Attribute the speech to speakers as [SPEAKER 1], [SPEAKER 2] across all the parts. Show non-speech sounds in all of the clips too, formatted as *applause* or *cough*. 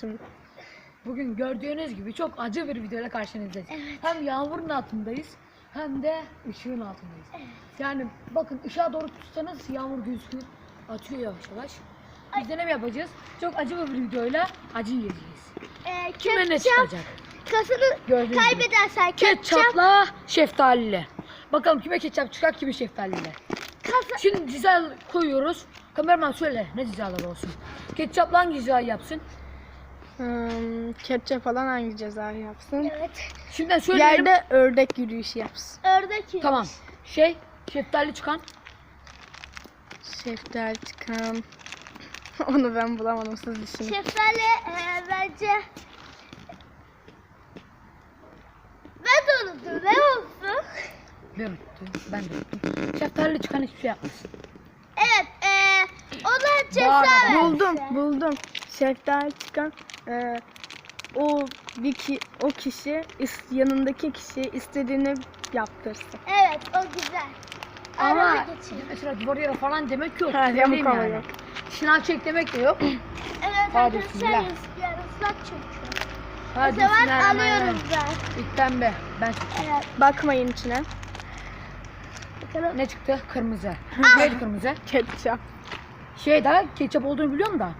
[SPEAKER 1] Şimdi
[SPEAKER 2] Bugün gördüğünüz gibi çok acı bir videoyla karşınızdayız. Hem yağmurun altındayız hem de ışığın altındayız. Yani bakın ışığa doğru tutsanız yağmur gözüküyor. Atıyor yavaş yavaş. Biz de ne yapacağız? Çok acı bir videoyla acı yiyeceğiz.
[SPEAKER 3] Ee,
[SPEAKER 2] Kime ne çıkacak?
[SPEAKER 3] kasını
[SPEAKER 2] Gördüğünüz gibi.
[SPEAKER 3] kaybedersen ketçap
[SPEAKER 2] Ketçapla şeftaliyle. Bakalım kime ketçap çıkar kime şeftaliyle.
[SPEAKER 3] kasa
[SPEAKER 2] Şimdi ceza koyuyoruz. Kameraman söyle ne cezalar olsun. Ketçapla hangi cezayı yapsın?
[SPEAKER 1] Hmm, ketçap falan hangi ceza yapsın?
[SPEAKER 3] evet
[SPEAKER 2] Şimdiden söyleyelim.
[SPEAKER 1] Yerde ördek yürüyüşü yapsın.
[SPEAKER 3] ördek yürüyüş.
[SPEAKER 2] Tamam. Şey, şeftali çıkan.
[SPEAKER 1] Şeftali çıkan. *laughs* Onu ben bulamadım siz düşünün.
[SPEAKER 3] Şeftali e, bence ben de unuttum ne olsun?
[SPEAKER 2] Ben unuttum. Ben de unuttum. Şeftali çıkan hiçbir şey yapmasın.
[SPEAKER 3] Evet e, ona ceza.
[SPEAKER 1] Buldum, buldum. Şeftali çıkan e, o bir ki, o kişi is- yanındaki kişi istediğini yaptırsın.
[SPEAKER 3] Evet o güzel.
[SPEAKER 2] Ama mesela duvar yere falan demek yok.
[SPEAKER 1] Ha, yamuk ama
[SPEAKER 2] yani.
[SPEAKER 1] yok.
[SPEAKER 2] Şınav çek demek de yok. *clears throat*
[SPEAKER 3] Evet
[SPEAKER 2] Hadi
[SPEAKER 3] arkadaşlar
[SPEAKER 2] bismillah.
[SPEAKER 3] yarın ıslak. O
[SPEAKER 2] Hadi
[SPEAKER 3] zaman
[SPEAKER 2] bismillahirrahmanirrahim.
[SPEAKER 3] alıyorum ben.
[SPEAKER 2] İlk pembe. Ben.
[SPEAKER 3] Evet.
[SPEAKER 1] Bakmayın içine.
[SPEAKER 3] Bakalım.
[SPEAKER 2] Ne çıktı? Kırmızı. Neydi kırmızı?
[SPEAKER 1] Ketçap.
[SPEAKER 2] Şey daha ketçap olduğunu biliyorum da.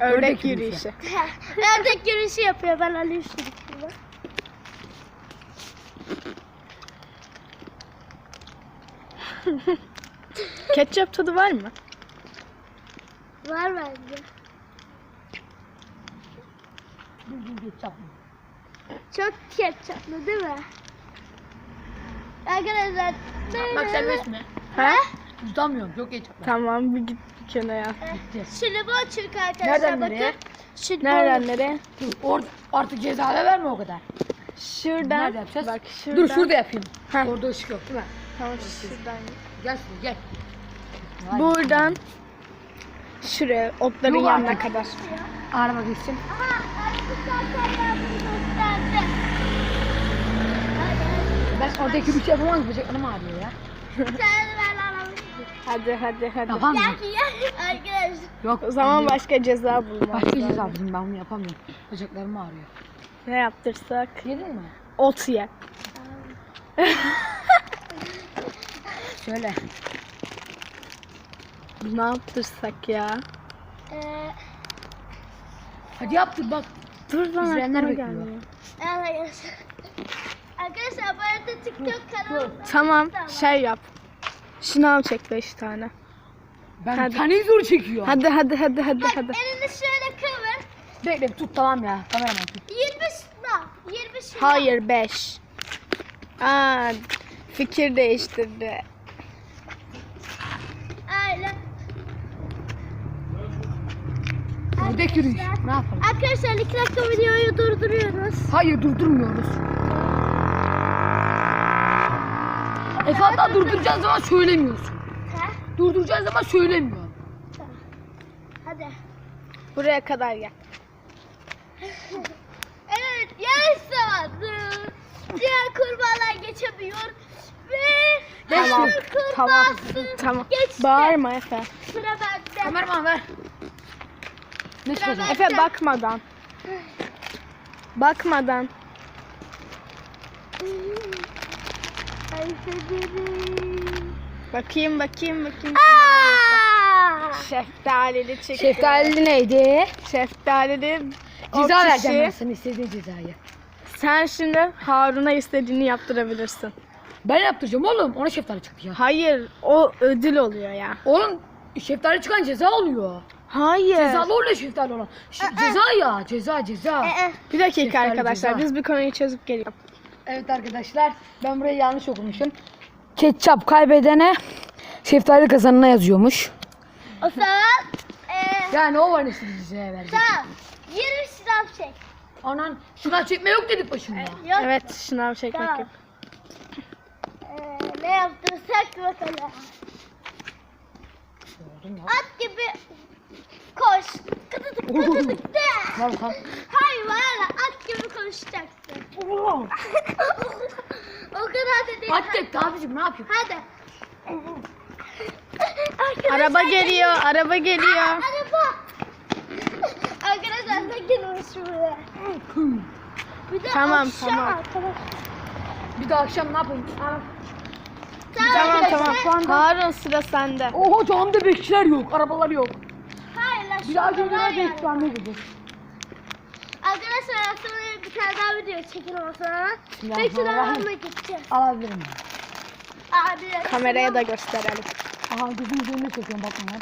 [SPEAKER 1] Ördek, yürüyüşü. *laughs*
[SPEAKER 3] Ördek yürüyüşü yapıyor. Ben alayım şunu. *laughs*
[SPEAKER 1] Ketçap tadı var mı?
[SPEAKER 3] Var bence.
[SPEAKER 2] Bildiğin ketçap mı?
[SPEAKER 3] Çok ketçaplı değil mi? Arkadaşlar.
[SPEAKER 2] Bak serbest mi?
[SPEAKER 1] Ha?
[SPEAKER 2] Tutamıyorum. Çok ketçap.
[SPEAKER 1] Tamam bir git
[SPEAKER 2] Gitti.
[SPEAKER 3] Şimdi bu açık arkadaşlar.
[SPEAKER 2] Nereden
[SPEAKER 3] bakın.
[SPEAKER 2] nereye?
[SPEAKER 3] Şimdi
[SPEAKER 1] Nereden nereye?
[SPEAKER 2] Dur, or artık ceza da verme o kadar.
[SPEAKER 1] Şuradan.
[SPEAKER 2] Nerede yapacağız?
[SPEAKER 1] Bak şuradan.
[SPEAKER 2] Dur şurada yapayım.
[SPEAKER 1] Heh.
[SPEAKER 2] Orada ışık yok değil mi?
[SPEAKER 1] Tamam şuradan.
[SPEAKER 2] Gel şuraya gel. Vay.
[SPEAKER 1] Buradan şuraya otların
[SPEAKER 2] Yok
[SPEAKER 1] yanına
[SPEAKER 2] artık.
[SPEAKER 1] kadar.
[SPEAKER 2] Araba.
[SPEAKER 3] Aha gösterdi.
[SPEAKER 2] Ben oradaki bir şey yapamam ki bacaklarım ağrıyor ya.
[SPEAKER 1] Hadi hadi hadi.
[SPEAKER 2] Yapamıyorum.
[SPEAKER 3] Arkadaşlar.
[SPEAKER 2] Yok.
[SPEAKER 1] O zaman
[SPEAKER 2] yok.
[SPEAKER 1] başka ceza bulmamız
[SPEAKER 2] Başka
[SPEAKER 1] lazım.
[SPEAKER 2] ceza bulayım ben bunu yapamıyorum. Bacaklarım ağrıyor.
[SPEAKER 1] Ne yaptırsak?
[SPEAKER 2] Yedin mi?
[SPEAKER 1] Ot ye. *laughs*
[SPEAKER 2] Söyle.
[SPEAKER 1] Ne yaptırsak ya?
[SPEAKER 3] Ee,
[SPEAKER 2] Hadi yaptık bak.
[SPEAKER 1] Dur lan
[SPEAKER 2] İzleyenler
[SPEAKER 1] aklıma
[SPEAKER 2] bekliyor.
[SPEAKER 1] gelmiyor.
[SPEAKER 3] arkadaşlar. Arkadaşlar bu arada TikTok kanalım.
[SPEAKER 1] Tamam şey yap. Şınav çek 5 tane.
[SPEAKER 2] Ben
[SPEAKER 1] Hadi.
[SPEAKER 2] tane zor çekiyor.
[SPEAKER 1] Hadi hadi hadi hadi
[SPEAKER 3] Bak
[SPEAKER 1] hadi.
[SPEAKER 3] elini şöyle kıvır.
[SPEAKER 2] Bekle tut tamam ya. Kameraman tut.
[SPEAKER 3] 20 şınav. 20 şınav.
[SPEAKER 1] Hayır 5. Aa fikir değiştirdi.
[SPEAKER 3] Öyle.
[SPEAKER 2] Ördek yürüyüş. Ne yapalım?
[SPEAKER 3] Arkadaşlar 2 dakika videoyu durduruyoruz.
[SPEAKER 2] Hayır durdurmuyoruz. Efe hatta durduracağın zaman söylemiyorsun.
[SPEAKER 3] Ha?
[SPEAKER 2] Durduracağın zaman söylemiyor.
[SPEAKER 3] Hadi.
[SPEAKER 1] Buraya kadar gel. *laughs*
[SPEAKER 3] Evet yarış zamanı. Diğer kurbağalar geçemiyor. Ve
[SPEAKER 1] Tamam,
[SPEAKER 3] kurbağası
[SPEAKER 1] tamam.
[SPEAKER 3] geçti.
[SPEAKER 1] Bağırma Efe.
[SPEAKER 3] Sıra bende.
[SPEAKER 2] Kameraman ver. Ne çıkacak?
[SPEAKER 1] Efe bakmadan. Bakmadan.
[SPEAKER 3] Severim.
[SPEAKER 1] Bakayım bakayım bakayım.
[SPEAKER 3] Aa!
[SPEAKER 1] Şeftalili çıktı.
[SPEAKER 2] Şeftali neydi?
[SPEAKER 1] Şeftalili o
[SPEAKER 2] Ceza
[SPEAKER 1] kişi-
[SPEAKER 2] vereceğim ben sana istediğin cezayı.
[SPEAKER 1] Sen şimdi Harun'a istediğini yaptırabilirsin.
[SPEAKER 2] Ben yaptıracağım oğlum. Ona şeftali çıktı ya.
[SPEAKER 1] Hayır, o ödül oluyor ya.
[SPEAKER 2] Oğlum şeftali çıkan ceza oluyor.
[SPEAKER 1] Hayır.
[SPEAKER 2] Cezalı oluyor şeftali olan. Ş- ceza ya. Ceza ceza.
[SPEAKER 1] Bir dakika
[SPEAKER 2] Şeftali
[SPEAKER 1] arkadaşlar,
[SPEAKER 2] ceza.
[SPEAKER 1] biz bir konuyu çözüp geliyorum.
[SPEAKER 2] Evet arkadaşlar ben burayı yanlış okumuşum. Ketçap kaybedene şeftali kazanına yazıyormuş.
[SPEAKER 3] o zaman ee,
[SPEAKER 2] Yani o var işte cezaya verecek.
[SPEAKER 3] tamam. 20 şınav çek.
[SPEAKER 2] Anan şuna çekme yok dedik başında.
[SPEAKER 3] Yok.
[SPEAKER 1] Evet, şınav çekmek
[SPEAKER 3] Tamam.
[SPEAKER 1] yok.
[SPEAKER 3] Ee, ne yaptırsak bakalım.
[SPEAKER 2] Oldum ya.
[SPEAKER 3] At gibi koş. Kıtıdık kıtıdık de.
[SPEAKER 2] Ver bakalım.
[SPEAKER 3] Hayır valla at gibi koşacaksın. *laughs* o kadar da değil.
[SPEAKER 2] Hadi tek abicim ne yapayım?
[SPEAKER 3] Hadi. Arkadaşlar,
[SPEAKER 1] Araba geliyor, araba geliyor.
[SPEAKER 3] Araba. Arkadaşlar çekilmiş buraya. Bir de
[SPEAKER 1] Tamam,
[SPEAKER 3] akşam
[SPEAKER 1] tamam.
[SPEAKER 3] arkadaşlar.
[SPEAKER 2] Bir de akşam ne yapayım? Aa,
[SPEAKER 1] Tamam
[SPEAKER 3] arkadaşlar.
[SPEAKER 1] tamam. Harun sıra sende.
[SPEAKER 2] Oha camda bekçiler yok, arabalar yok.
[SPEAKER 3] Hayır lan
[SPEAKER 2] Bir daha
[SPEAKER 3] şurada var
[SPEAKER 2] gönüller
[SPEAKER 3] yani.
[SPEAKER 2] bekçiler gibi.
[SPEAKER 3] Arkadaşlar sonra bir tane daha video çekin o zaman.
[SPEAKER 2] Bismillahirrahmanirrahim.
[SPEAKER 3] Bekçilerle gideceğiz.
[SPEAKER 2] Alabilirim.
[SPEAKER 3] Abi.
[SPEAKER 1] Kameraya da gösterelim.
[SPEAKER 2] Aha gözüm üzerine çekiyorum bakın ya.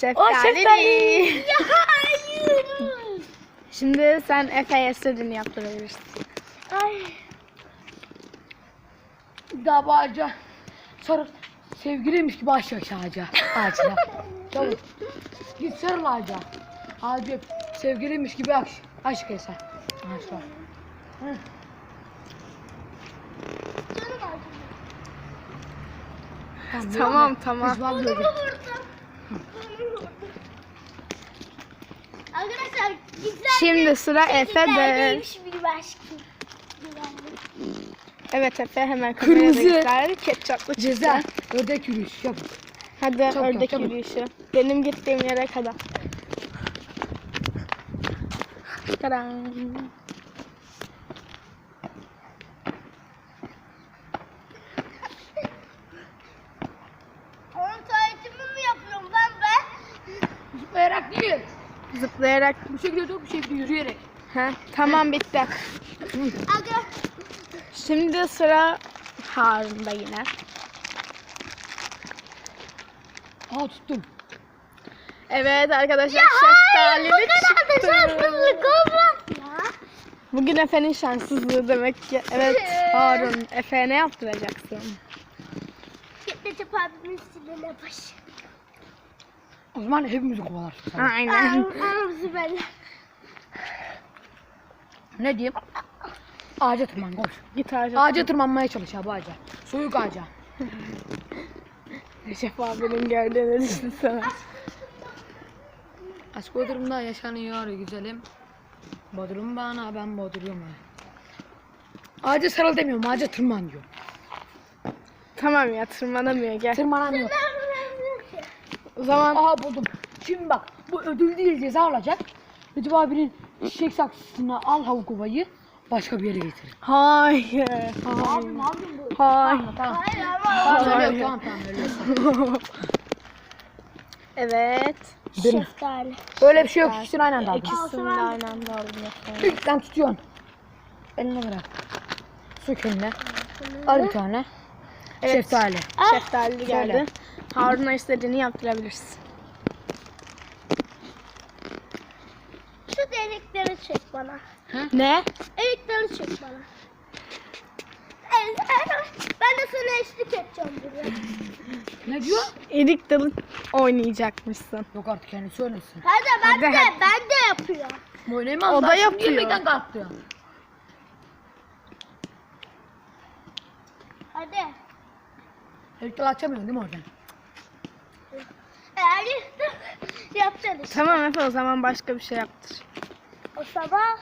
[SPEAKER 1] Şeftali.
[SPEAKER 2] şeftali.
[SPEAKER 3] Ya hayır. *laughs*
[SPEAKER 1] Şimdi sen Efe'ye istediğini yaptırabilirsin.
[SPEAKER 3] Ay.
[SPEAKER 2] Ağaca sarıl. Sevgiliymiş gibi aşağı aşağı ağaca. Ağaca. Çabuk. Git sarıl ağaca. Ağacı öp. Sevgiliymiş gibi aşk. Aşk ese. Ağaçlar. Hı.
[SPEAKER 3] Acıyor.
[SPEAKER 1] Tamam tamam.
[SPEAKER 2] Biz?
[SPEAKER 3] Bunu vurdum. Arkadaşlar güzel
[SPEAKER 1] Şimdi sıra Efe'de. Evet Efe hemen kameraya da
[SPEAKER 2] Kırmızı.
[SPEAKER 1] göster. Ketçaplı
[SPEAKER 2] Ceza. Ördek yürüyüş. Çabuk.
[SPEAKER 1] Hadi
[SPEAKER 2] Çabuk yap,
[SPEAKER 1] ördek
[SPEAKER 2] çabuk.
[SPEAKER 1] yürüyüşü. Benim gittiğim yere kadar. Tadam.
[SPEAKER 3] Onun mi yapıyorum ben?
[SPEAKER 2] Zıplayarak değil.
[SPEAKER 1] Zıplayarak.
[SPEAKER 2] Bu şekilde yok, bu şekilde yürüyerek.
[SPEAKER 1] Heh, tamam bitti.
[SPEAKER 3] Aga.
[SPEAKER 1] Şimdi sıra Harun'da yine.
[SPEAKER 2] Aa tuttum.
[SPEAKER 1] Evet arkadaşlar
[SPEAKER 3] Hayır
[SPEAKER 1] şeftalili
[SPEAKER 3] bu kadar da
[SPEAKER 1] çıktı.
[SPEAKER 3] şanssızlık olmaz ya.
[SPEAKER 1] Bugün Efe'nin şanssızlığı demek ki. Evet *laughs* Harun Efe'ye ne yaptıracaksın?
[SPEAKER 3] Recep abimin sinirine başı.
[SPEAKER 2] O zaman hepimizi kovalar.
[SPEAKER 1] Aynen.
[SPEAKER 3] Ağzı böyle.
[SPEAKER 2] Ne diyeyim? Ağaca tırman koş.
[SPEAKER 1] Git ağaca.
[SPEAKER 2] Ağaca tırmanmaya çalış abi ağaca. Soyuk ağaca. *laughs*
[SPEAKER 1] Recep abinin gördüğünü düşünsene.
[SPEAKER 2] Aşk Bodrum'da yaşanıyor güzelim. Bodrum bana ben Bodrum'a. Ağaca sarıl demiyorum ağaca tırman diyor.
[SPEAKER 1] Tamam ya tırmanamıyor gel.
[SPEAKER 2] Tırmanamıyor.
[SPEAKER 1] O zaman
[SPEAKER 2] Aha buldum. Şimdi bak bu ödül değil ceza olacak. Recep abinin çiçek saksısına al havukuvayı başka bir yere getir.
[SPEAKER 1] hayır. Hayır.
[SPEAKER 3] Hayır ama.
[SPEAKER 2] Tamam
[SPEAKER 1] Hayır.
[SPEAKER 2] tamam tamam.
[SPEAKER 1] Evet.
[SPEAKER 2] Benim.
[SPEAKER 3] Şeftali.
[SPEAKER 2] Öyle bir şey yok ikisini aynı anda aldım.
[SPEAKER 1] İkisini de aynı anda aldım.
[SPEAKER 2] İlk sen tutuyorsun. Eline bırak. Sök eline. Al bir tane.
[SPEAKER 1] Evet.
[SPEAKER 2] Şeftali.
[SPEAKER 1] Şeftali geldi. Harun'a istediğini yaptırabilirsin.
[SPEAKER 3] Şu delikleri çek bana.
[SPEAKER 1] Ne?
[SPEAKER 3] Delikleri çek bana. Evet, Ben de sana eşlik edeceğim buraya.
[SPEAKER 2] Ne diyor?
[SPEAKER 1] Erik dalı oynayacakmışsın.
[SPEAKER 2] Yok artık yani söylesin.
[SPEAKER 3] Hadi ben
[SPEAKER 1] Hadi,
[SPEAKER 3] de,
[SPEAKER 1] hadi.
[SPEAKER 3] ben de yapıyorum.
[SPEAKER 2] Oynayamaz.
[SPEAKER 1] O da yapıyor.
[SPEAKER 2] Yemekten kalktı.
[SPEAKER 3] Hadi.
[SPEAKER 2] Herkes açamıyor değil mi oradan?
[SPEAKER 3] Eğer *laughs* yapacaksın işte.
[SPEAKER 1] Tamam Efe o zaman başka bir şey yaptır.
[SPEAKER 3] O sabah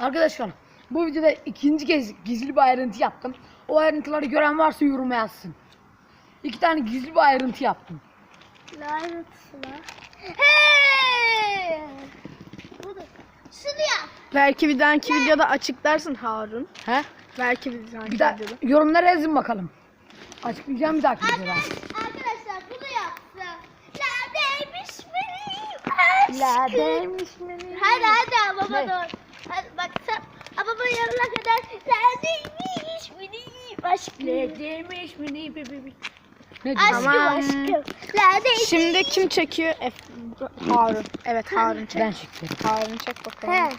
[SPEAKER 2] Arkadaşlar bu videoda ikinci kez gizli bir ayrıntı yaptım. O ayrıntıları gören varsa yoruma yazsın. İki tane gizli bir ayrıntı yaptım.
[SPEAKER 3] lanetısı var. Hey! Bu da. Şunu yap.
[SPEAKER 1] Belki bir dahaki videoda açıklarsın Harun.
[SPEAKER 2] He?
[SPEAKER 1] Belki bir dahaki
[SPEAKER 2] Bir daha
[SPEAKER 1] videoda.
[SPEAKER 2] yorumlara yazın bakalım. Açıklayacağım bir dahaki videoda.
[SPEAKER 3] Arkadaşlar bunu yapsın. La değmiş benim aşkım. Hadi hadi baba
[SPEAKER 2] Ne?
[SPEAKER 3] dur. Hadi bak sen babamın yanına kadar değmiş benim aşkım.
[SPEAKER 2] demiş mi ne bebeğim? Ne
[SPEAKER 3] Aşkım
[SPEAKER 1] Tamam.
[SPEAKER 3] aşkım. La değmiş.
[SPEAKER 1] Şimdi kim çekiyor? Efe, Harun. Evet Harun çek.
[SPEAKER 2] Ben çektim.
[SPEAKER 1] Harun çek bakalım.
[SPEAKER 3] He.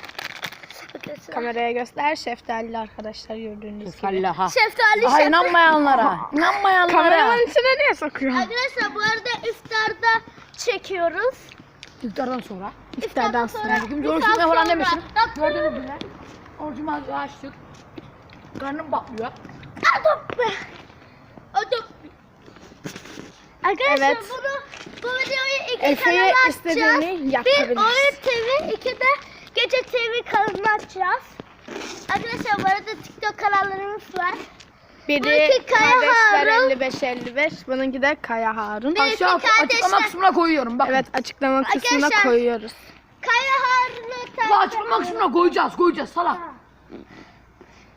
[SPEAKER 1] Kameraya göster. Şeftalili arkadaşlar gördüğünüz gibi.
[SPEAKER 3] Şeftali
[SPEAKER 2] Aha
[SPEAKER 3] şeftali.
[SPEAKER 2] inanmayanlara. İnanmayanlara.
[SPEAKER 1] Kameranın içine niye sokuyor?
[SPEAKER 3] Arkadaşlar bu arada iftarda çekiyoruz.
[SPEAKER 2] İftardan sonra.
[SPEAKER 1] İftardan sonra.
[SPEAKER 3] Saat
[SPEAKER 2] tutmaya falan
[SPEAKER 3] sonra.
[SPEAKER 2] demesin.
[SPEAKER 3] Bak-
[SPEAKER 2] Gördüğünüz gibi. Orucumu açtık. Karnım patlıyor.
[SPEAKER 3] Adım be. Adım. Arkadaşlar
[SPEAKER 1] Evet.
[SPEAKER 3] bunu bu videoyu iki
[SPEAKER 1] Efe'ye
[SPEAKER 3] kanala atacağız. Bir. Oyun TV, iki de Gece TV kanalına açacağız. Arkadaşlar bu arada TikTok kanallarımız var.
[SPEAKER 1] Biri
[SPEAKER 3] Bununki Kaya
[SPEAKER 1] kardeşler
[SPEAKER 3] Harun.
[SPEAKER 1] 55-55. Bununki de Kaya Harun.
[SPEAKER 3] Bir-
[SPEAKER 2] Aşağı
[SPEAKER 3] kardeşler.
[SPEAKER 2] açıklama kısmına koyuyorum. Bakın.
[SPEAKER 1] Evet açıklama kısmına
[SPEAKER 3] Arkadaşlar-
[SPEAKER 1] koyuyoruz.
[SPEAKER 3] Kaya Harun'u takip
[SPEAKER 2] Bu açıklama kısmına koyacağız koyacağız salak.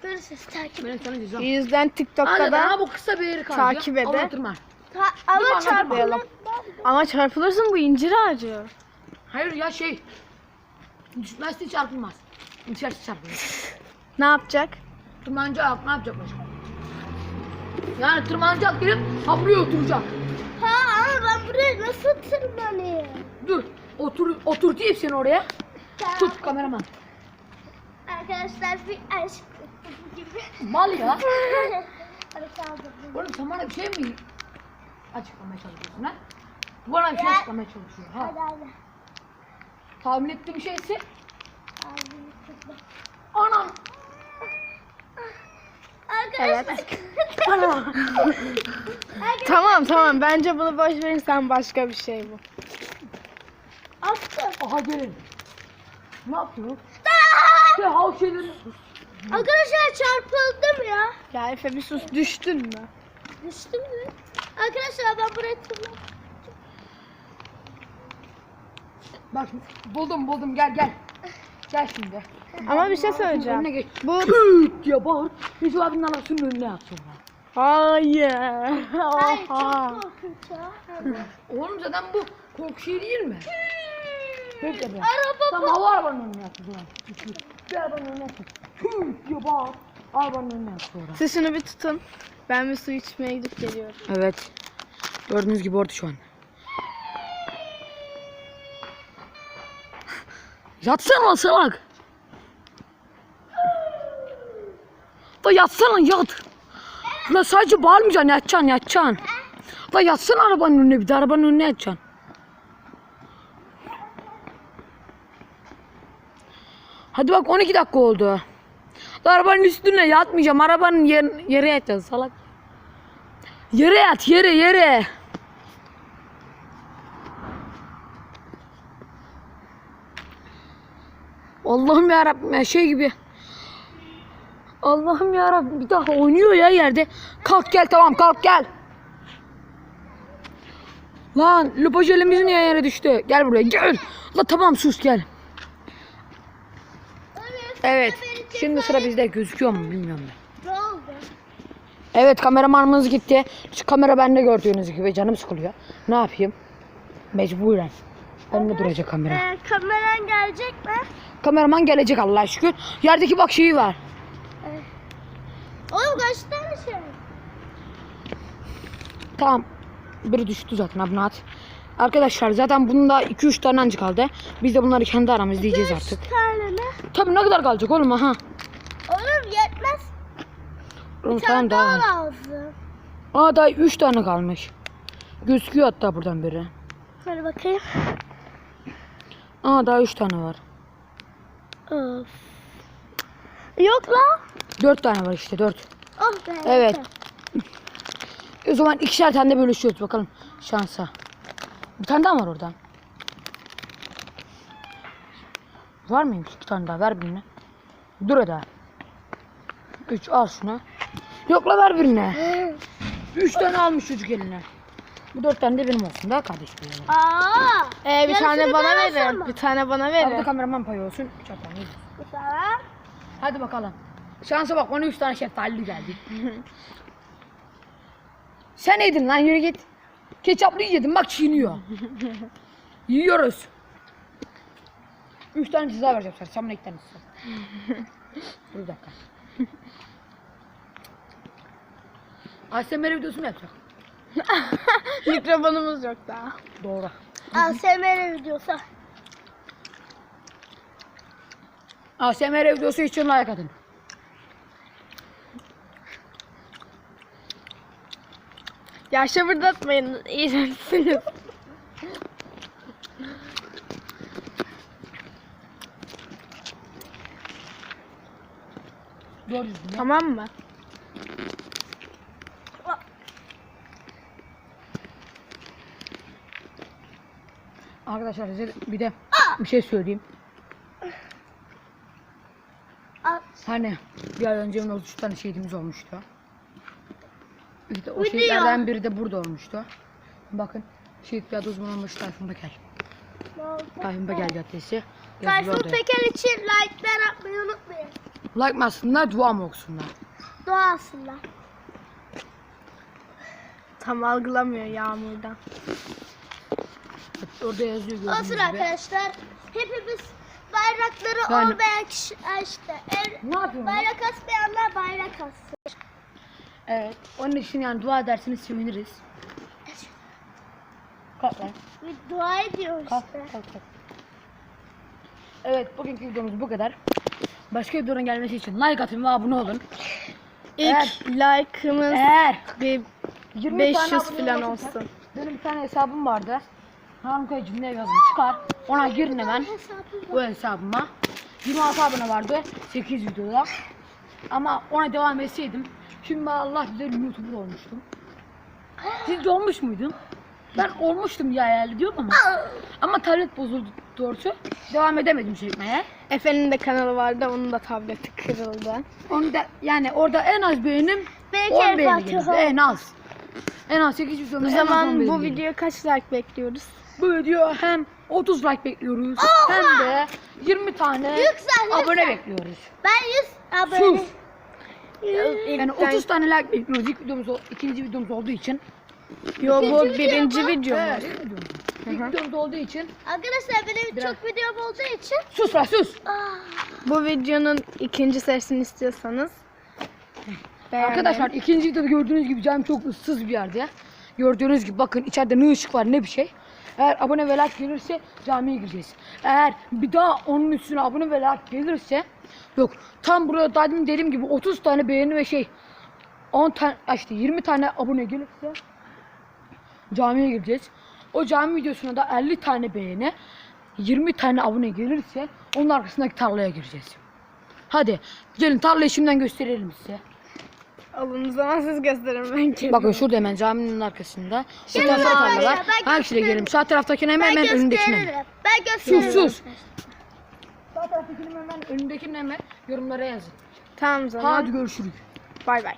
[SPEAKER 3] Görüşürüz takip
[SPEAKER 2] Benim sana
[SPEAKER 1] yüzden TikTok'ta
[SPEAKER 2] Hadi
[SPEAKER 1] da
[SPEAKER 2] daha bu kısa bir kaldı.
[SPEAKER 1] takip.
[SPEAKER 2] Anlatırma.
[SPEAKER 3] Ta- ama
[SPEAKER 2] anlatmayalım.
[SPEAKER 1] ama çarpılırsın bu incir ağacı.
[SPEAKER 2] Hayır ya şey. Düşmezse çarpılmaz. Düşerse çarpılır.
[SPEAKER 1] Ne yapacak?
[SPEAKER 2] Tırmanacak ne yapacak başka? Yani tırmanacak gelip ha buraya oturacak.
[SPEAKER 3] Ha ama ben buraya nasıl tırmanayım?
[SPEAKER 2] Dur. Otur, oturtayım seni oraya. Tut kameraman.
[SPEAKER 3] Arkadaşlar bir aşk gibi.
[SPEAKER 2] Mal ya. *laughs* Oğlum sen bana bir şey mi açıklamaya çalışıyorsun ha? Bana bir şey
[SPEAKER 3] Ya.
[SPEAKER 2] açıklamaya çalışıyor ha.
[SPEAKER 3] Hadi hadi.
[SPEAKER 2] Tahmin ettiğim şeyse anam.
[SPEAKER 3] Arkadaşlar.
[SPEAKER 2] Anam.
[SPEAKER 1] Tamam tamam bence bunu boş verin sen başka bir şey bu.
[SPEAKER 3] Attım.
[SPEAKER 2] Aha gelin. Ne yapıyor? Ya ha o şeyleri.
[SPEAKER 3] Arkadaşlar çarpıldım ya.
[SPEAKER 1] Ya Efe bir sus düştün mü?
[SPEAKER 3] Düştüm mü? Arkadaşlar ben buraya tırmandım.
[SPEAKER 2] Bak buldum buldum gel gel. Gel şimdi.
[SPEAKER 1] Ama bir şey
[SPEAKER 2] Önüne
[SPEAKER 1] söyleyeceğim.
[SPEAKER 2] geç.
[SPEAKER 1] Bu
[SPEAKER 2] Küt diye bağır. Recep abinin anasının önüne at sonra.
[SPEAKER 1] hayır.
[SPEAKER 3] Hayır
[SPEAKER 1] Oha.
[SPEAKER 3] çok korkunç ya. *laughs*
[SPEAKER 2] Oğlum zaten bu korku şey değil mi? Bekle be.
[SPEAKER 3] Araba
[SPEAKER 2] Tamam hava arabanın önüne at o zaman. Bir arabanın önüne at. Küt diye bağır. Arabanın önüne at sonra.
[SPEAKER 1] Siz şunu bir tutun. Ben bir su içmeye gidip geliyorum.
[SPEAKER 2] Evet. Gördüğünüz gibi orada şu an. Yatsana salak. Da yatsana yat. La sadece bağırmayacaksın yatacaksın yatacaksın. Da yatsana arabanın önüne bir de arabanın önüne yatacaksın. Hadi bak 12 dakika oldu. Da arabanın üstüne yatmayacağım. Arabanın yer, yere yatacağız salak. Yere yat yere yere. Allah'ım ya Rabbim şey gibi. Allah'ım ya Rabbim bir daha oynuyor ya yerde. Kalk gel tamam kalk gel. Lan lupaj elimizin niye yere düştü? Gel buraya gel. La tamam sus gel. Evet. Şimdi sıra bizde gözüküyor mu bilmiyorum ben. Evet kameramanımız gitti. Şu kamera bende gördüğünüz gibi canım sıkılıyor. Ne yapayım? Mecburen. Önümde duracak kamera.
[SPEAKER 3] Ee, kameran gelecek mi?
[SPEAKER 2] Kameraman gelecek Allah'a şükür. Yerdeki bak şeyi var.
[SPEAKER 3] Oğlum kaç tane şey?
[SPEAKER 2] Tamam. Biri düştü zaten at. Arkadaşlar zaten bunda 2-3 tane ancak kaldı. Biz de bunları kendi aramızda yiyeceğiz artık.
[SPEAKER 3] Üç tane mi?
[SPEAKER 2] Tabii ne kadar kalacak oğlum aha.
[SPEAKER 3] Oğlum yetmez.
[SPEAKER 2] Oğlum
[SPEAKER 3] Bir
[SPEAKER 2] tamam
[SPEAKER 3] tane daha
[SPEAKER 2] daha.
[SPEAKER 3] lazım.
[SPEAKER 2] Aa daha 3 tane kalmış. Gözüküyor hatta buradan biri.
[SPEAKER 3] Hadi bakayım.
[SPEAKER 2] Aa daha 3 tane var.
[SPEAKER 3] Of. Yok la.
[SPEAKER 2] 4 tane var işte 4.
[SPEAKER 3] Oh be.
[SPEAKER 2] Evet. O zaman ikişer tane de bölüşüyoruz bakalım şansa. Bir tane daha var orada. Var mıymış bir tane daha ver birini. Dur hadi. Üç al şunu. Yok la ver birine. Üç tane almış çocuk eline. Bu dört tane de benim olsun daha kardeşim. Yani.
[SPEAKER 3] Aa.
[SPEAKER 1] Ee, bir tane bana verin. Bir tane bana
[SPEAKER 2] Abi de
[SPEAKER 1] verin.
[SPEAKER 2] kameraman payı olsun. Yedi.
[SPEAKER 3] Mesela.
[SPEAKER 2] Hadi bakalım. Şansa bak bana üç tane şeftali geldi. *laughs* Sen yedin lan yürü git. Ketçaplı yedim bak çiğniyor. *laughs* Yiyoruz. Üç tane ceza vereceğim sana. Sen bana iki tane ceza. Dur bir dakika. ASMR videosu mu yapacak? *laughs*
[SPEAKER 1] Mikrofonumuz yok daha.
[SPEAKER 2] Doğru.
[SPEAKER 3] ASMR videosu.
[SPEAKER 2] ASMR videosu için like atın.
[SPEAKER 1] Ya şıbırdatmayın. İğrençsiniz.
[SPEAKER 2] Doğru
[SPEAKER 1] tamam mı?
[SPEAKER 2] Arkadaşlar size bir de bir şey söyleyeyim.
[SPEAKER 3] At.
[SPEAKER 2] Hani bir ay önce 33 tane şehidimiz olmuştu. İşte o
[SPEAKER 3] Video.
[SPEAKER 2] şehitlerden biri de burada olmuştu. Bakın şehit bir adı uzman olmuş.
[SPEAKER 3] Ne oldu?
[SPEAKER 2] Rahim Begel Caddesi.
[SPEAKER 3] Tayfun. Peker için like'lar atmayı unutmayın.
[SPEAKER 2] Like atsınlar, dua mı okusunlar?
[SPEAKER 3] Dua aslında.
[SPEAKER 1] Tam algılamıyor yağmurdan.
[SPEAKER 2] Orada yazıyor gördüğünüz
[SPEAKER 3] Olsun
[SPEAKER 2] gibi.
[SPEAKER 3] arkadaşlar. Hepimiz bayrakları
[SPEAKER 2] Yani-
[SPEAKER 3] olmayan kişi işte. El,
[SPEAKER 2] Ne yapıyorsun?
[SPEAKER 3] bayrak asmayanlar bayrak assın.
[SPEAKER 2] Evet. Onun için yani dua ederseniz seviniriz. Kalk lan.
[SPEAKER 3] Bir dua ediyor
[SPEAKER 2] Kalk,
[SPEAKER 3] işte.
[SPEAKER 2] kalk, kalk. Evet, bugünkü videomuz bu kadar. Başka videonun gelmesi için like atın ve abone olun.
[SPEAKER 1] İlk
[SPEAKER 2] Eğer-
[SPEAKER 1] like'ımız
[SPEAKER 2] Eğer
[SPEAKER 1] bir
[SPEAKER 2] 20
[SPEAKER 1] 500
[SPEAKER 2] tane abone
[SPEAKER 1] falan olsun.
[SPEAKER 2] Benim bir tane hesabım vardı. Harun Kaya cümle yazın çıkar. Ona girin hemen. Bu hesabıma. 26 abone vardı 8 videoda. Ama ona devam etseydim. Şimdi ben Allah bilir YouTuber olmuştum. Siz de olmuş muydun? Ben olmuştum ya herhalde diyorum ama. Ama tablet bozuldu doğrusu. Devam edemedim çekmeye.
[SPEAKER 1] Efe'nin de kanalı vardı. Onun da tableti kırıldı.
[SPEAKER 2] Onu da yani orada en az beğenim
[SPEAKER 3] Belki
[SPEAKER 2] 10
[SPEAKER 3] El
[SPEAKER 2] beğeni gelirdi. En az. En az 8 videomda
[SPEAKER 1] O
[SPEAKER 2] en az 10
[SPEAKER 1] zaman
[SPEAKER 2] beğeni
[SPEAKER 1] bu
[SPEAKER 2] gelirdi.
[SPEAKER 1] videoya kaç like bekliyoruz?
[SPEAKER 2] Bu video hem 30 like bekliyoruz hem de 20 tane
[SPEAKER 3] Yüksel,
[SPEAKER 2] abone
[SPEAKER 3] yüksel.
[SPEAKER 2] bekliyoruz.
[SPEAKER 3] Ben 100 abone.
[SPEAKER 2] Sus. Yani 30 tane like bekliyoruz. İlk videomuz, o- ikinci videomuz olduğu için.
[SPEAKER 1] Yo bu
[SPEAKER 3] İkinci
[SPEAKER 1] birinci
[SPEAKER 3] video mu?
[SPEAKER 1] video mu?
[SPEAKER 2] Evet, ilk videomuz. İlk videomuz olduğu için.
[SPEAKER 3] Arkadaşlar benim
[SPEAKER 2] Biraz-
[SPEAKER 3] çok videom olduğu için.
[SPEAKER 2] Sus lan sus.
[SPEAKER 3] Aa,
[SPEAKER 1] Bu videonun ikinci serisini istiyorsanız beğenmeyi-
[SPEAKER 2] Arkadaşlar ikinci videoda gördüğünüz gibi cam çok ıssız bir yerde. Gördüğünüz gibi bakın içeride ne ışık var ne bir şey. Eğer abone ve like gelirse camiye gireceğiz. Eğer bir daha onun üstüne abone ve like gelirse yok tam buraya dedim dediğim gibi 30 tane beğeni ve şey 10 tane işte 20 tane abone gelirse camiye gireceğiz. O cami videosuna da 50 tane beğeni 20 tane abone gelirse onun arkasındaki tarlaya gireceğiz. Hadi gelin tarlayı şimdiden gösterelim size.
[SPEAKER 1] Alın zaman siz gösterin ben kendim.
[SPEAKER 2] Bakın şurada hemen caminin arkasında. Şu
[SPEAKER 3] Gelin
[SPEAKER 2] tarafta
[SPEAKER 3] oraya,
[SPEAKER 2] var.
[SPEAKER 3] ben
[SPEAKER 2] Hangisine girelim? Sağ taraftakine mi hemen önündekine mi?
[SPEAKER 3] gösteririm. Ben gösteririm.
[SPEAKER 2] Sus sus. Sağ taraftakine mi hemen önündekine mi? Yorumlara yazın.
[SPEAKER 1] Tamam o zaman.
[SPEAKER 2] Hadi görüşürüz.
[SPEAKER 1] Bay bay.